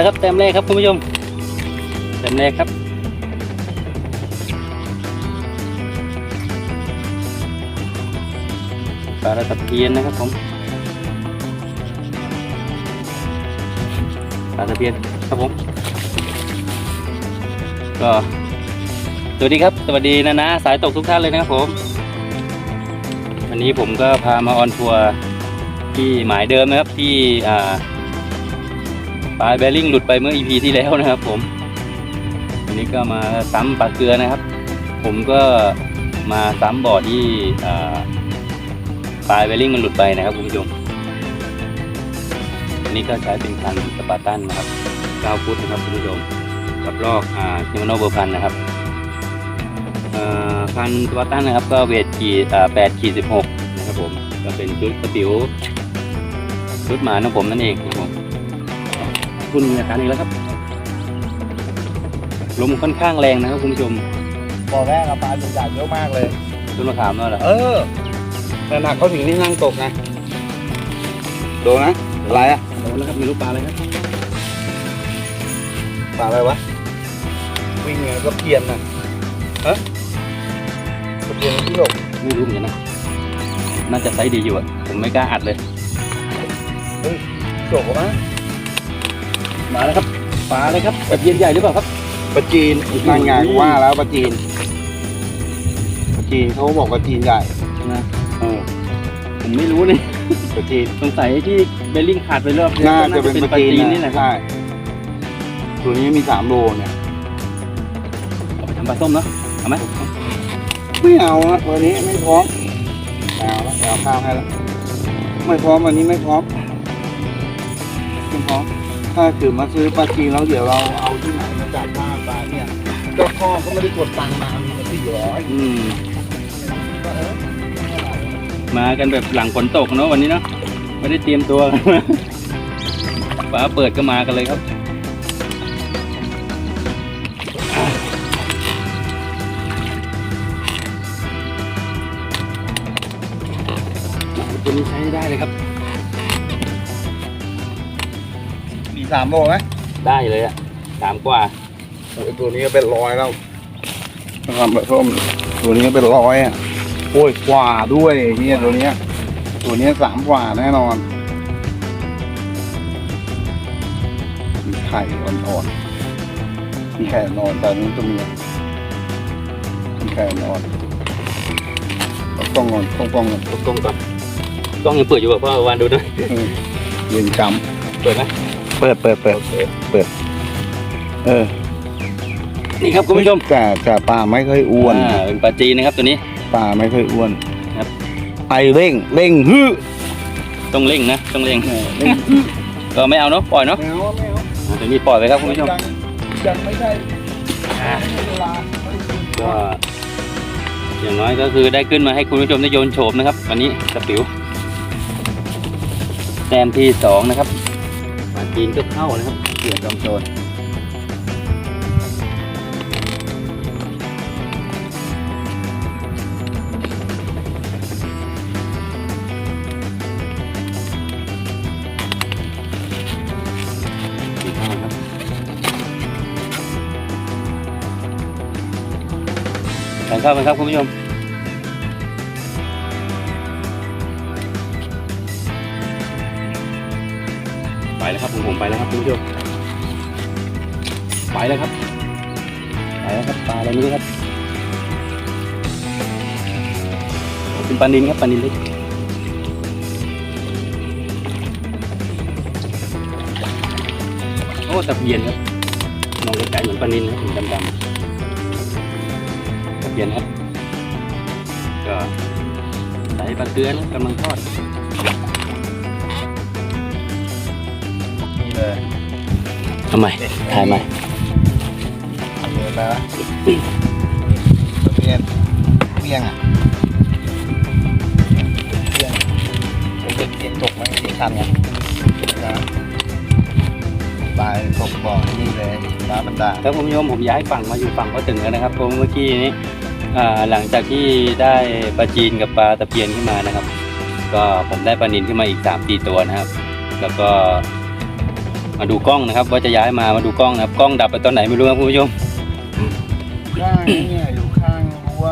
แล้วครับแต้มแรกครับคุณผู้ชมแต้มแรกครับปลาตะเพียนนะครับผมปลาตะเพียนครับผม ก็สวัสดีครับ สวัสดีนะนะสายตกทุกท่านเลยนะครับผม วันนี้ผมก็พามาออนทัวร์ที่หมายเดิมนะครับที่อ่า ปลายแบริ่งหลุดไปเมื่อ EP ที่แล้วนะครับ ผมวันนี้ก็มาซ้ำปลาเกลือนะครับ ผมก็มาซ้ำบ่อที่ปลายแบริ่งมันหลุดไปนะครับคุณผู้ชมวันนี้ก็ใช้เป็นคันสปาร์ตันนะครับ9ฟุตนะครับคุณผู้ชมกับลอกอ่าชิมโนเบอร์พันนะครับเอ่อพันตัวตั้นนะครับ ก็เวทขีดแปดขีดสิบหกนะครับผมก็เป็นชุดกระติ๋วชุดหมาของผมนั่นเองครับ คุณมีอาการอีกแล้วครับ ลมค่อนข้างแรงนะครับคุณผู้ชมบอกแรกอะปลาใหญ่ๆเยอะมากเลยต้นมะขามนั่นแหละเออแต่หนักเขาถึงนี่นั่งตกไงโดนนะอะไรอะโดนแล้วครับมีลูกปลาอะไรครับปลาอะไรวะวิ่งไงก็เพียนน่ะฮะก็เพียนที่หลบไม่รู้เหมือนกันนะน่าจะไซส์ดีอยู่อะผมไม่กล้าอัดเลยหลบมั้ง มาแล้วครับปลาอะไรครับตะเพียนใหญ่หรือเปล่าครับปลาจีนนั่นไงกูว่าแล้วปลาจีนปลาจีนเขาบอกปลาจีนใหญ่นะเออผมไม่รู้เลยปลาจีนสงสัยที่เบลลิงขาดไปรอบน่าจะเป็นปลาจีนนี่แหนะละครับใช่ตัวนี้มีสามโลเนี่ยเอาไปทำปลาส้มเนาะเอาไหมไม่เอาละวันนี้ไม่พร้อมไม่เอาละเอาข้าวให้แล้วไม่พร้อมวันนี้ไม่พร้อมไม่พร้อม ถ้าคือมาซื้อปลาจีนแล้วเดี๋ยวเราเอาที่ไหนมาจ่ายค่าปลาเนี่ยเจ้าพ่อก็ไม่ได้กดตังค์มามีมาสี่ร้อยอืม มากันแบบหลังฝนตกเนาะวันนี้เนาะไม่ได้เตรียมตัวกันมาฟ้าเปิดก็มากันเลยครับตัวนี้ใช้ได้เลยครับ สามโลไหมได้เลยอะสามกว่าโอ้ยตัวนี้ก็เป็นร้อยแล้วทำแบบส้มตัวนี้ก็เป็นร้อยอะโอ้ยกว่าด้วยเนี่ยตัวเนี้ย ตัวเนี้ยสามกว่าแน่นอนมีไข่อ่อนๆมีไข่นอนแต่นี้ตัวเมียมีไข่นอนต้องงอนต้องป้องกันกล้องก่อนกล้องยังเปิดอยู่ป่ะพ่อวานดูหนะเย็นจเปิดไหมำ เปิดเปิดเปิดเปิด เออนี่ครับคุณผู้ชมแต่แต่ปลาไม่ค่อยอ้วนอ่าเป็นปลาจีนนะครับตัวนี้ ปลาไม่ค่อยอ้วนครับ ไอเร่งเร่งฮึต้องเร่งนะต้องเร่งก็ไม่เอาเนาะปล่อยเนาะไม่เอาไม่เอาอ่าตัวนี้ปล่อยไปครับคุณผู้ชมยังยังไม่ใช่อ่าไม่ใช่เวลาก็อย่างน้อยก็คือได้ขึ้นมาให้คุณผู้ชมได้โยนโฉมนะครับ วันนี้สปิวแต้มที่สองนะครับ ปลาจีนก็เข้านะครับเกี่ยวจอมโจรสี่เข้าครับแข่งเข้ากันครับคุณผู้ชม แล้วครับผมไปแล้วครับคุณผู้ชมไปแล้วครับไปแล้วครับปลาอะไรไม่รู้ครับเป็นปลานินครับปลานินเล็กโอ้ตะเพียนครับมองไกลๆเหมือนปลานินครับดำดำๆตะเพียนครับก็ใส่ปลาเกลือนะกำลังทอด ทำไมถ่ายไหมเดี๋ยวไปละเปลี่ยนเปลี่ยงอะเปลี่ยงผมจะเปลี่ยนตกไหมเปลี่ยนคันไงนะปลายตกบ่อนี่เลยน้ำบันดาลแล้วคุณผู้ชมผมย้ายฝั่งมาอยู่ฝั่งก็ถึงแล้วนะครับเพราะเมื่อกี้นี้อ่าหลังจากที่ได้ปลาจีนกับปลาตะเพียนขึ้นมานะครับ ก็ผมได้ปลานินขึ้นมาอีกสามสี่ตัวนะครับ แล้วก็ มาดูกล้องนะครับ ว่าจะย้ายมามาดูกล้องนะครับกล้องดับไปตอนไหนไม่รู้ครับคุณผู้ชมข้างเนี่ยอยู่ข้างรั้ว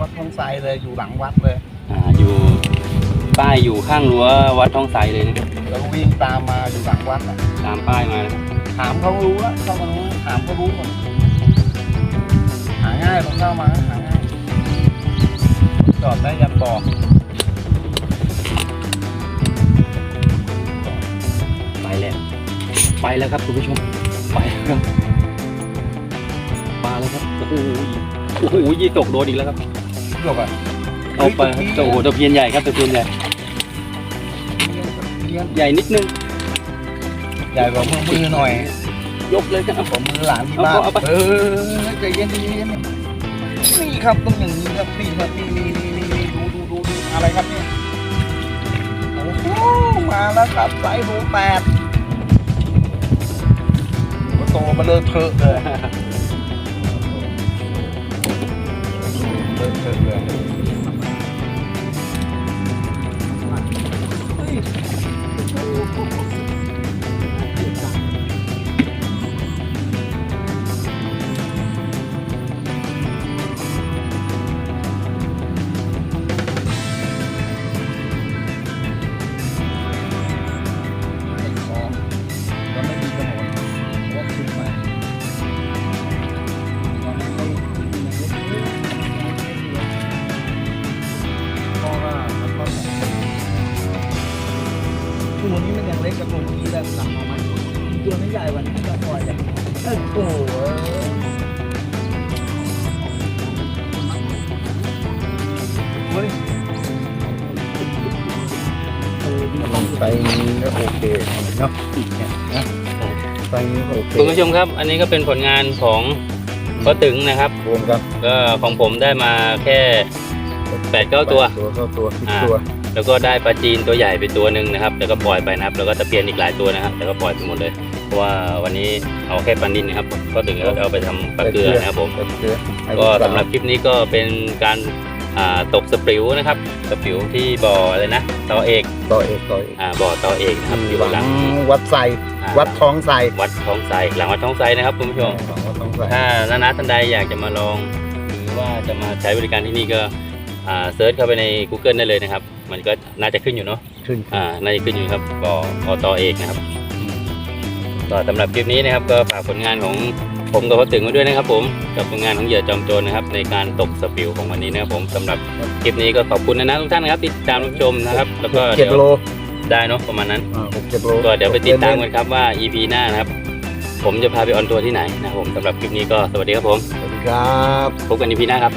วัดทองไซเลยอยู่หลังวัดเลยอ่าอยู่ป้ายอยู่ข้างรั้ววัดท้องไทรเลยนะครับแล้ววิ่งตามมาอยู่หลังวัดอะตามป้ายมานะครับถามเขารู้แล้วเข้ามารู้ถามเขารู้หมดหาง่ายตรงเข้ามาหาง่ายจอดได้ยันบอก ไปแล้วครับคุณผู้ชมไปแล้วครับมาแล้วครับโอ้โหโอ้โหยี่ตกโดนอีกแล้วครับจบอะเอาไปครับโอ้โหตะเพียนใหญ่ครับตะเพียนใหญ่ใหญ่นิดนึงใหญ่กว่ามือมือหน่อย ยกเลยครับผมมือหลานที่บ้านเอาไปเออใจเย็นใจเย็นนี่ครับต้องอย่างนี้ครับนี่ครับนี่นี่นี่นี่นี่ดูดูดูดูอะไรครับเนี่ยโอ้โหมาแล้วครับไซส์รูแปด โอ้โตมาเลยเถอะเลยเลยเถอะเลย ตัวนี้มันยังเล็กกับตัวเมื่อกี้แล้วสั่งมาไหมตัวนี้ใหญ่กว่านี้ก็พอจะเอ้ยโอ้โหเฮ้ยลองไปก็โอเคเนาะเนี่ยนะไปก็โอเคคุณผู้ชมครับ อันนี้ก็เป็นผลงานของพ่อตึงนะครับรวมกันก็ของผมได้มาแค่แปดเก้าตัวตัวเข้าตัวสิบอ่าตัว แล้วก็ได้ปลาจีนตัวใหญ่ไปตัวหนึ่งนะครับแล้วก็ปล่อยไปนะครับ แล้วก็ตะเพียนอีกหลายตัวนะครับแล้วก็ปล่อยไปหมดเลย เพราะว่าวันนี้เอาแค่ปลานินนะครับ ก็ถึงแล้วเอาไปทำปลาเกลือนะครับผมโอเคให้ก็ลูสาวสำหรับคลิปนี้ก็เป็นการอ่าตกสปริวนะครับ สปริวที่บ่ออะไรนะตอเอกต่อเอกต่อเอกอ่าบ่อตอเอกนะครับอยู่หลัหลังงวัดไซอ่าวัดท้องไซวัดท้องไทรหลังวัดท้องไทรนะครับคุณผู้ชมหลังวัดท้องไซถ้านานาท่านใดอยากจะมาลอง หรือว่าจะมาใช้บริการที่นี่ก็อ่าเซิร์ชเข้าไปใน Google ได้เลยนะครับ มันก็น่าจะขึ้นอยู่เนาะขึ้นอ่าน่าจะขึ้นอยู่ครับก็อตอเอกนะครับก็สำหรับคลิปนี้นะครับก็ฝากผลงานของผมกับพ่อตึงไว้ด้วยนะครับ ผมกับผลงานของเหยื่อจอมโจรนะครับ ในการตกสปิวของวันนี้นะครับผมสำหรับคลิปนี้ก็ขอบคุณนะนะทุกท่านนะครับที่ติดตามรับชมนะครับ แล้วก็เจ็ดเดี๋ยวโลได้เนาะประมาณนั้นอ่าหกเจ็ดโลก็เดี๋ยวไปติดตามกันครับว่า EP หน้านะครับ ผมจะพาไปออนทัวร์ที่ไหนนะครับผมสำหรับคลิปนี้ก็สวัสดีครับผมสวัสดีครับพบกัน EP หน้าครับ